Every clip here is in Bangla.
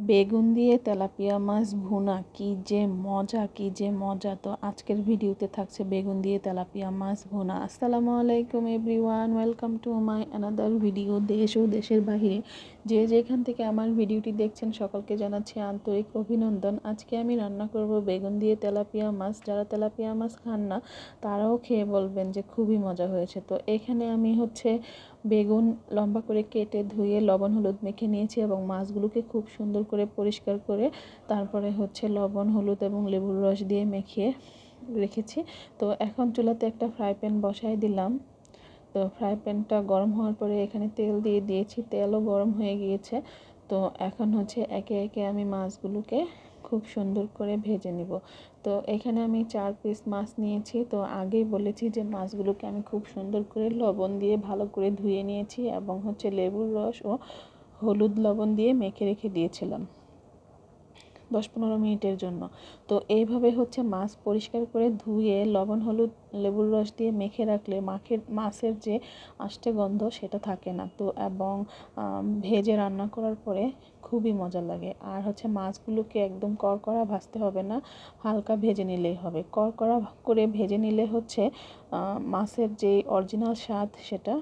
বেগুন দিয়ে তেলাপিয়া মাছ ভুনা, কি যে মজা, কি যে মজা। তো আজকের ভিডিওতে থাকছে বেগুন দিয়ে তেলাপিয়া মাছ ভুনা। আসসালামু আলাইকুম everyone welcome to my another video দেশ ও দেশের বাহিরে যে যেখান থেকে আমার ভিডিওটি দেখছেন, সকলকে জানাচ্ছি আন্তরিক অভিনন্দন। আজকে আমি রান্না করব বেগুন দিয়ে তেলাপিয়া মাছ। যারা তেলাপিয়া মাছ খান না, তারাও খেয়ে বলবেন যে খুবই মজা হয়েছে। তো এখানে আমি হচ্ছে বেগুন লম্বা করে কেটে ধুয়ে লবণ হলুদ মেখে নিয়েছি এবং মাছগুলোকে খুব সুন্দর করে পরিষ্কার করে তারপরে হচ্ছে লবণ, হলুদ এবং লেবুর রস দিয়ে মেখে রেখেছি। তো এখন চুলাতে একটা ফ্রাই প্যান বসাই দিলাম। তো ফ্রাই প্যানটা গরম হওয়ার পরে এখানে তেল দিয়ে দিয়েছি, তেলও গরম হয়ে গিয়েছে। তো এখন হচ্ছে একে একে আমি মাছগুলোকে খুব সুন্দর করে ভেজে নিব। তো এখানে আমি চার পিস মাছ নিয়েছি, তো আগেই বলেছি যে মাছগুলোকে আমি খুব সুন্দর করে লবণ দিয়ে ভালো করে ধুয়ে নিয়েছি এবং হচ্ছে লেবুর রস ও হলুদ লবণ দিয়ে মেখে রেখে দিয়েছিলাম। দশ পনেরো মিনিটের জন্য। তো এইভাবে হচ্ছে মাছ পরিষ্কার করে ধুয়ে লবণ, হলুদ, লেবুর রস দিয়ে মেখে রাখলে মাখের, মাছের যে আষ্টে গন্ধ সেটা থাকে না। তো এবং ভেজে রান্না করার পরে খুবই মজা লাগে। আর হচ্ছে মাছগুলোকে একদম কড়কড়া ভাজতে হবে না, হালকা ভেজে নিলেই হবে। কড়কড়া করে ভেজে নিলে হচ্ছে মাছের যে অরিজিনাল স্বাদ সেটা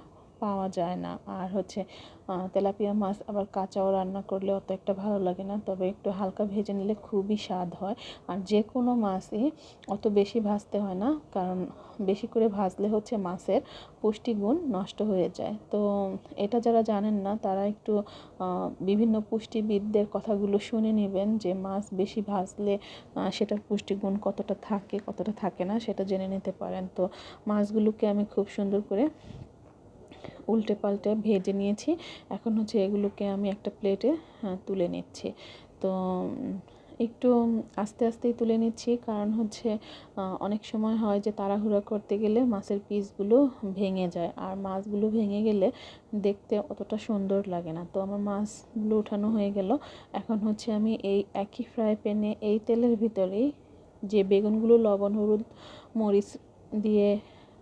পাওয়া যায় না। আর হচ্ছে তেলাপিয়া মাছ আবার কাঁচাও রান্না করলে অত একটা ভালো লাগে না। তবে একটু হালকা ভেজে নিলে খুবই স্বাদ হয়। আর যে কোনো মাছই অত বেশি ভাজতে হয় না, কারণ বেশি করে ভাজলে হচ্ছে মাছের পুষ্টিগুণ নষ্ট হয়ে যায়। তো এটা যারা জানেন না, তারা একটু বিভিন্ন পুষ্টিবিদদের কথাগুলো শুনে নেবেন যে মাছ বেশি ভাজলে সেটার পুষ্টিগুণ কতটা থাকে কতটা থাকে না, সেটা জেনে নিতে পারেন। তো মাছগুলোকে আমি খুব সুন্দর করে উল্টে পাল্টে ভেজে নিয়েছি। এখন হচ্ছে এগুলোকে আমি একটা প্লেটে তুলে নিচ্ছি। তো একটু আস্তে আস্তেই তুলে নিচ্ছি। কারণ হচ্ছে অনেক সময় হয় যে তাড়াহুড়া করতে গেলে মাছের পিসগুলো ভেঙে যায়। আর মাছগুলো ভেঙে গেলে দেখতে অতটা সুন্দর লাগে না। তো আমার মাছগুলো উঠানো হয়ে গেল। এখন হচ্ছে আমি এই একই ফ্রাই প্যানে এই তেলের ভিতরেই যে বেগুনগুলো, লবণ, হলুদ, মরিচ দিয়ে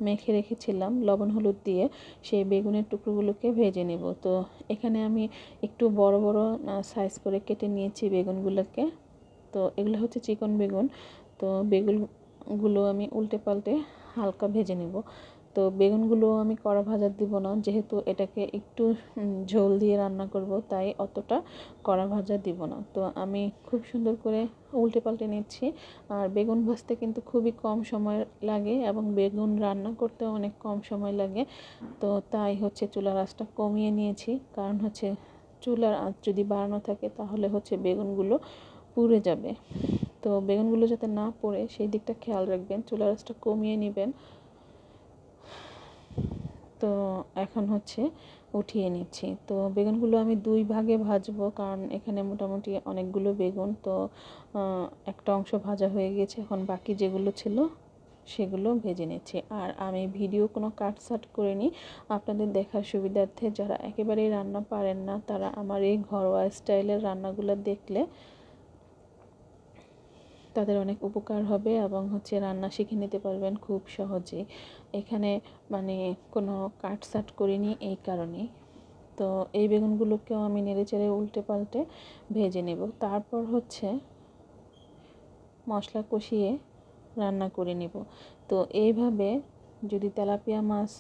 মেখে রেখেছিলাম লবণ হলুদ দিয়ে সেই বেগুনের টুকরোগুলোকে ভেজে নেব। তো এখানে আমি একটু বড় বড় সাইজ করে কেটে নিয়েছি বেগুনগুলোকে। তো এগুলো হচ্ছে চিকন বেগুন। তো বেগুনগুলো আমি উল্টে পাল্টে হালকা ভেজে নেব। তো বেগুনগুলো আমি কড়া ভাজা দিব না, যেহেতু এটাকে একটু ঝোল দিয়ে রান্না করব, তাই অতটা কড়া ভাজা দিব না। তো আমি খুব সুন্দর করে উল্টে পাল্টে নিচ্ছি, আর বেগুন ভাজতে কিন্তু খুবই কম সময় লাগে এবং বেগুন রান্না করতে অনেক কম সময় লাগে। তো তাই হচ্ছে চুলার আঁচটা কমিয়ে নিয়েছি, কারণ হচ্ছে চুলার আঁচ যদি বাড়ানো থাকে, তাহলে হচ্ছে বেগুনগুলো পুড়ে যাবে। তো বেগুনগুলো যাতে না পড়ে, সেই দিকটা খেয়াল রাখবেন, চুলার আঁচটা কমিয়ে নেবেন। তো এখন হচ্ছে উঠিয়ে নিচ্ছি। তো বেগুনগুলো আমি দুই ভাগে ভাজবো কারণ এখানে মোটামুটি অনেকগুলো বেগুন। তো একটা অংশ ভাজা হয়ে গেছে, এখন বাকি যেগুলো ছিল সেগুলো ভেজে নিচ্ছি। আর আমি ভিডিও কোনো কাট সাট করিনি। আপনাদের দেখার সুবিধার্থে যারা একেবারেই রান্না পারেন না, তারা আমার এই ঘরোয়া স্টাইলের রান্নাগুলো দেখলে তাদের অনেক উপকার হবে এবং হচ্ছে রান্না শিখে নিতে পারবেন খুব সহজেই। এখানে মানে কোনো কাটসাট করিনি এই কারণে তো এই বেগুনগুলোকেও আমি নেড়ে চেড়ে উল্টে পাল্টে ভেজে নেব। তারপর হচ্ছে মশলা কষিয়ে রান্না করে নেব। তো এইভাবে যদি তেলাপিয়া মাছ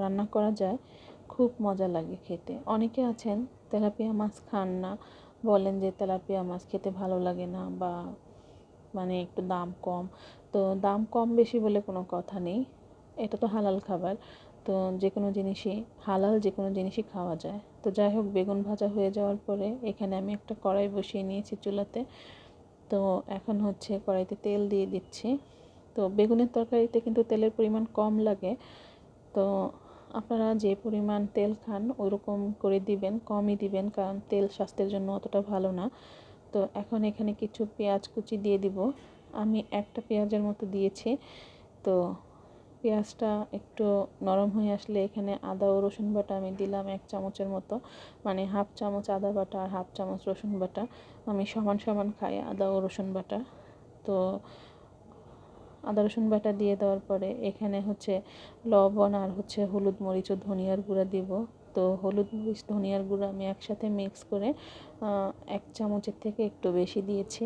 রান্না করা যায়, খুব মজা লাগে খেতে। অনেকে আছেন, তেলাপিয়া মাছ খান না, বলেন যে তেলাপিয়া মাছ খেতে ভালো লাগে না বা মানে একটু দাম কম। তো দাম কম বেশি বলে কোনো কথা নেই। এটা তো হালাল খাবার। তো যে কোনো জিনিসই, হালাল যে কোনো জিনিসই খাওয়া যায়। তো যাই হোক, বেগুন ভাজা হয়ে যাওয়ার পরে এখানে আমি একটা কড়াই বসিয়ে নিয়েছি চুলাতে। তো এখন হচ্ছে কড়াইতে তেল দিয়ে দিচ্ছি। তো বেগুনের তরকারিতে কিন্তু তেলের পরিমাণ কম লাগে। তো আপনারা যে পরিমাণ তেল খান, ওরকম করে দিবেন, কমই দিবেন। কারণ তেল স্বাস্থ্যের জন্য অতটা ভালো না। তো এখন এখানে কিছু পেঁয়াজ কুচি দিয়ে দিব। আমি একটা পেঁয়াজের মতো দিয়েছি। তো পেঁয়াজটা একটু নরম হয়ে আসলে এখানে আদা ও রসুন বাটা আমি দিলাম এক চামচের মতো। মানে হাফ চামচ আদা বাটা আর হাফ চামচ রসুন বাটা। আমি সমান সমান খাই আদা ও রসুন বাটা। তো আদা, রসুন বাটা দিয়ে দেওয়ার পরে এখানে হচ্ছে লবণ আর হচ্ছে হলুদ মরিচ ও ধনিয়ার গুঁড়া দিব। তো হলুদ মরিচ, ধনিয়ার গুঁড়ো আমি একসাথে মিক্স করে এক চামচের থেকে একটু বেশি দিয়েছি।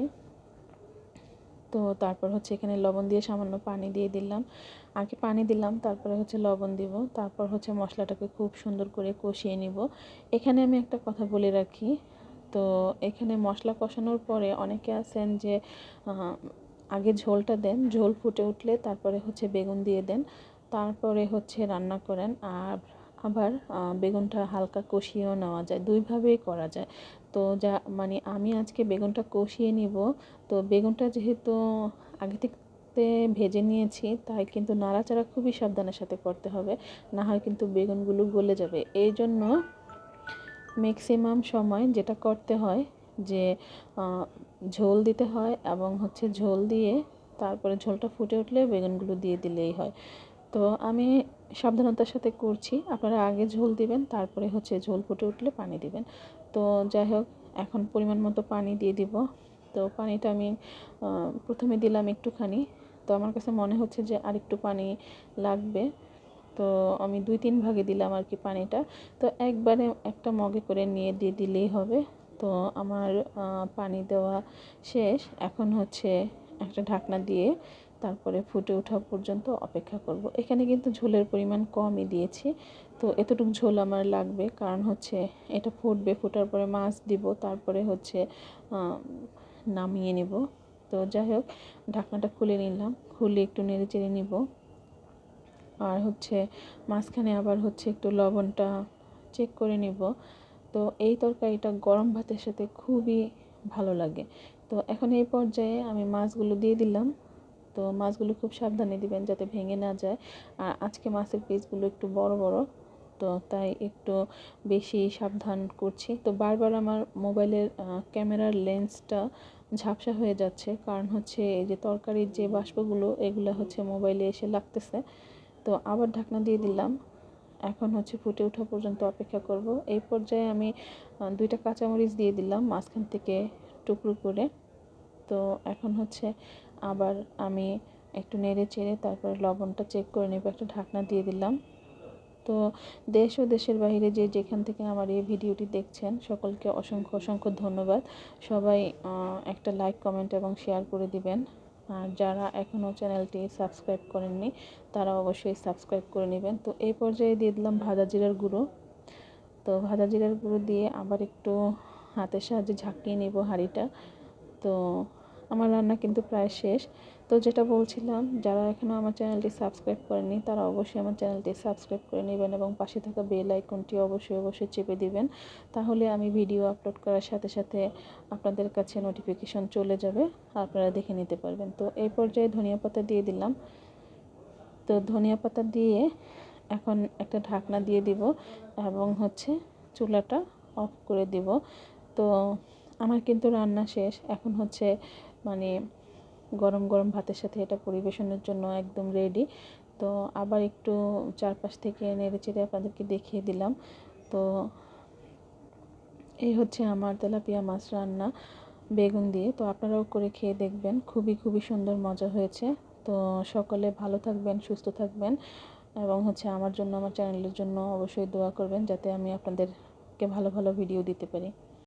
তো তারপর হচ্ছে এখানে লবণ দিয়ে সামান্য পানি দিয়ে দিলাম। আগে পানি দিলাম, তারপরে হচ্ছে লবণ দিব। তারপর হচ্ছে মশলাটাকে খুব সুন্দর করে কষিয়ে নিব। এখানে আমি একটা কথা বলে রাখি। তো এখানে মশলা কষানোর পরে অনেকে আছেন যে আগে ঝোলটা দেন, ঝোল ফুটে উঠলে তারপরে হচ্ছে বেগুন দিয়ে দেন, তারপরে হচ্ছে রান্না করেন আর আবার বেগুনটা হালকা কষিয়েও নেওয়া যায়, দুইভাবেই করা যায়। তো যা মানে আমি আজকে বেগুনটা কষিয়ে নিব, তো বেগুনটা যেহেতু আগে থেকে ভেজে নিয়েছি, তাই কিন্তু নাড়াচাড়া খুবই সাবধানের সাথে করতে হবে, না হয় কিন্তু বেগুনগুলো গলে যাবে। এই জন্য ম্যাক্সিমাম সময় যেটা করতে হয় যে ঝোল দিতে হয় এবং হচ্ছে ঝোল দিয়ে তারপরে ঝোলটা ফুটে উঠলে বেগুনগুলো দিয়ে দিলেই হয়। তো আমি সাবধানতার সাথে করছি। আপনারা আগে ঝোল দিবেন, তারপরে হচ্ছে ঝোল ফুটে উঠলে পানি দিবেন। তো যাই হোক, এখন পরিমাণ মতো পানি দিয়ে দিব। তো পানিটা আমি প্রথমে দিলাম একটুখানি। তো আমার কাছে মনে হচ্ছে যে আরেকটু পানি লাগবে। তো আমি দুই তিন ভাগে দিলাম আর কি পানিটা। তো একবারে একটা মগে করে নিয়ে দিয়ে দিলেই হবে। তো আমার পানি দেওয়া শেষ। এখন হচ্ছে একটা ঢাকনা দিয়ে তারপরে ফুটে ওঠা পর্যন্ত অপেক্ষা করব। এখানে কিন্তু ঝোলের পরিমাণ কমই দিয়েছি। তো এতটুকু ঝোল আমার লাগবে। কারণ হচ্ছে এটা ফুটবে, ফোটার পরে মাছ দিব, তারপরে হচ্ছে নামিয়ে নিব। তো যাই হোক, ঢাকনাটা খুলে নিলাম। খুলে একটু নেড়ে চেড়ে নিব। আর হচ্ছে মাঝখানে আবার হচ্ছে একটু লবণটা চেক করে নিব। তো এই তরকারিটা গরম ভাতের সাথে খুবই ভালো লাগে। তো এখন এই পর্যায়ে আমি মাছগুলো দিয়ে দিলাম। তো মাছগুলো খুব সাবধানে দিবেন যাতে ভেঙে না যায়। আর আজকে মাছের পিসগুলো একটু বড় বড়। তো তাই একটু বেশি সাবধান করছি। তো বারবার আমার মোবাইলের ক্যামেরার লেন্সটা ঝাপসা হয়ে যাচ্ছে। কারণ হচ্ছে এই যে তরকারির যে বাষ্পগুলো, এগুলো হচ্ছে মোবাইলে এসে লাগতেছে। তো আবার ঢাকনা দিয়ে দিলাম। এখন হচ্ছে ফুটে ওঠা পর্যন্ত অপেক্ষা করব। এই পর্যায়ে আমি দুইটা কাঁচামরিচ দিয়ে দিলাম মাঝখান থেকে টুকরো করে। তো এখন হচ্ছে আবার আমি একটু নেড়ে চেড়ে তারপর লবণটা চেক করে নেব, একটা ঢাকনা দিয়ে দিলাম। তো দেশ ও দেশের বাইরে যে যেখান থেকে আমার এই ভিডিওটি দেখছেন, সকলকে অসংখ্য অসংখ্য ধন্যবাদ। সবাই একটা লাইক কমেন্ট এবং শেয়ার করে দিবেন। আর যারা এখনও চ্যানেলটি সাবস্ক্রাইব করেননি, তারা অবশ্যই সাবস্ক্রাইব করে নেবেন। তো এই পর্যায়ে দিয়ে দিলাম ভাজা জিরার গুঁড়ো। তো ভাজা জিরার গুঁড়ো দিয়ে আবার একটু হাতের সাহায্যে ঝাঁকিয়ে নেব হাঁড়িটা। তো আমার রান্না কিন্তু প্রায় শেষ। তো যেটা বলছিলাম, যারা এখনও আমার চ্যানেলটি সাবস্ক্রাইব করেনি তারা অবশ্যই আমার চ্যানেলটি সাবস্ক্রাইব করে নেবেন এবং পাশে থাকা বেল আইকনটি অবশ্যই অবশ্যই চেপে দিবেন। তাহলে আমি ভিডিও আপলোড করার সাথে সাথে আপনাদের কাছে নোটিফিকেশন চলে যাবে, আপনারা দেখে নিতে পারবেন। তো এই পর্যায়ে ধনিয়া পাতা দিয়ে দিলাম। তো ধনিয়া পাতা দিয়ে এখন একটা ঢাকনা দিয়ে দিব এবং হচ্ছে চুলাটা অফ করে দিব। তো আমার কিন্তু রান্না শেষ, এখন হচ্ছে মানে গরম গরম ভাতের সাথে এটা পরিবেশনের জন্য একদম রেডি তো আবার একটু চারপাশ থেকে নেড়ে চেড়ে আপনাদেরকে দেখিয়ে দিলাম। তো এই হচ্ছে আমার তেলাপিয়া মাছ রান্না বেগুন দিয়ে। তো আপনারাও করে খেয়ে দেখবেন, খুবই খুবই সুন্দর মজা হয়েছে। তো সকলে ভালো থাকবেন, সুস্থ থাকবেন এবং হচ্ছে আমার জন্য, আমার চ্যানেলের জন্য অবশ্যই দোয়া করবেন যাতে আমি আপনাদেরকে ভালো ভালো ভিডিও দিতে পারি।